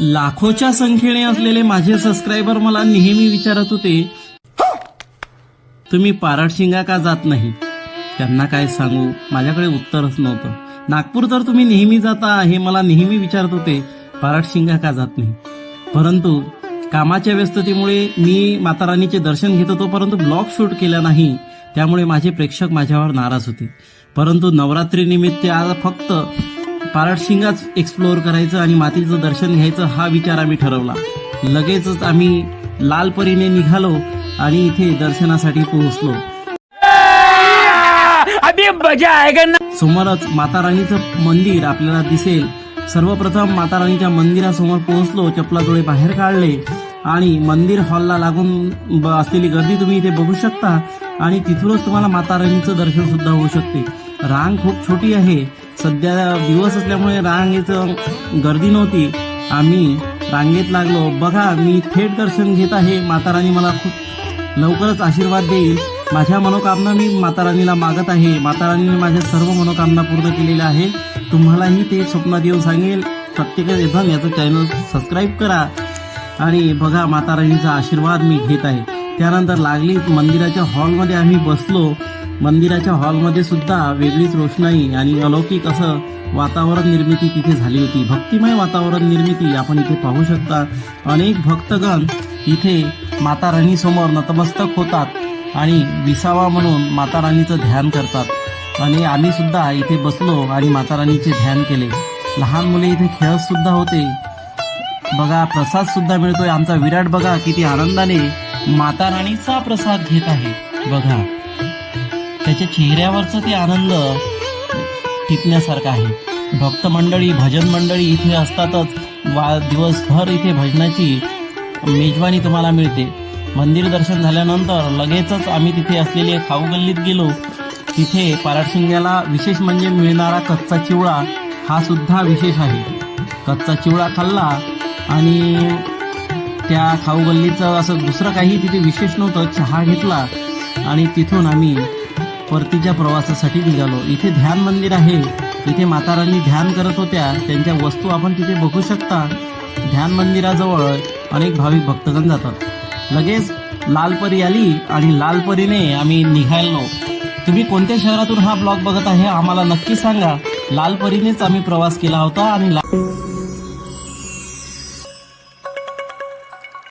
लाखोच्या संख्येने असलेले माझे सबस्क्रायबर मला नेहमी विचारत होते तुम्ही पारडशिंगा का जात नाही? त्यांना काय सांगू? माझ्याकडे उत्तरच नव्हतं. नागपूर तर तुम्ही नेहमी जाता हे मला नेहमी विचारत होते पारडशिंगा का जात नाही? परंतु कामाच्या व्यस्ततेमुळे मी माता राणीचे दर्शन घेत होतो परंतु ब्लॉग शूट केला नाही. त्यामुळे माझे प्रेक्षक माझ्यावर नाराज होते. परंतु नवरात्रीनिमित्त आज फक्त पारडशिंगाच एक्सप्लोअर करायचं आणि मातीचं दर्शन घ्यायचं हा विचार आम्ही ठरवला. लगेचच आम्ही लालपरीने निघालो आणि इथे दर्शनासाठी पोहोचलो. अभी मजा आएगा ना? समोरच माता राणीचं मंदिर आपल्याला दिसेल. सर्वप्रथम माता राणीच्या मंदिरासमोर पोहोचलो चपलाजोळे बाहेर काढले आणि मंदिर हॉलला लागून असलेली गर्दी तुम्ही इथे बघू शकता आणि तिथूनच तुम्हाला माता राणीचं दर्शन सुद्धा होऊ शकते. रांग खूप छोटी आहे. सध्या दिवस असल्यामुळे रांगेचं गर्दी नव्हती. आम्ही रांगेत लागलो. बघा मी थेट दर्शन घेत आहे. माताराणी मला खूप लवकरच आशीर्वाद देईल. माझ्या मनोकामना मी माताराणीला मागत आहे. माताराणीने माझ्या सर्व मनोकामना पूर्ण केलेल्या आहे तुम्हालाही ते स्वप्न देऊन सांगेल. प्रत्येक जण याचं चॅनल सबस्क्राईब करा. आणि बघा माताराणीचा आशीर्वाद मी घेत आहे. त्यानंतर लागली मंदिराच्या हॉलमध्ये आम्ही बसलो. मंदिराच्या हॉलमध्ये सुद्धा वेगळीच रोषणाई आणि अलौकिक असं वातावरण निर्मिती तिथे झाली होती. भक्तिमय वातावरण निर्मिती आपण इथे पाहू शकता. अनेक भक्तगण इथे माता राणीसमोर नतमस्तक होतात आणि विसावा म्हणून माता राणीचं ध्यान करतात. आणि आम्ही सुद्धा इथे बसलो आणि माता राणीचे ध्यान केले. लहान मुले इथे खेळत सुद्धा होते. बघा प्रसाद सुद्धा मिळतोय. आमचा विराट बघा किती आनंदाने माता राणीचा प्रसाद घेत आहे. बघा. त्याच्या चेहऱ्यावरचा ते आनंद टिपण्यासारखा आहे. भक्त मंडळी भजन मंडळी इथे असतातच. वा दिवसभर इथे भजनाची मेजवानी तुम्हाला मिळते. मंदिर दर्शन झाल्यानंतर लगेचच आम्ही तिथे असलेले खाऊ गल्लीत गेलो. तिथे पाराशिंग्याला विशेष म्हणजे मिळणारा कच्चा चिवळा हा सुद्धा विशेष आहे. कच्चा चिवळा खाल्ला आणि त्या खाऊ गल्लीचं असं दुसरं काही तिथे विशेष नव्हतं. चहा घेतला आणि तिथून आम्ही परतीच्या प्रवासासाठी निघालो. इथे ध्यान मंदिर आहे. इथे माता राणी ध्यान करत होत्या. त्यांच्या वस्तू आपण तिथे बघू शकता. ध्यान मंदिराजवळ अनेक भाविक भक्तगण जातात. लगेच लालपरी आली आणि लालपरीने आम्ही निघालो. तुम्ही कोणत्या शहरातून हा ब्लॉग बघत आहे? आम्हाला नक्की सांगा. लालपरीनेच आम्ही प्रवास केला होता आणि ला-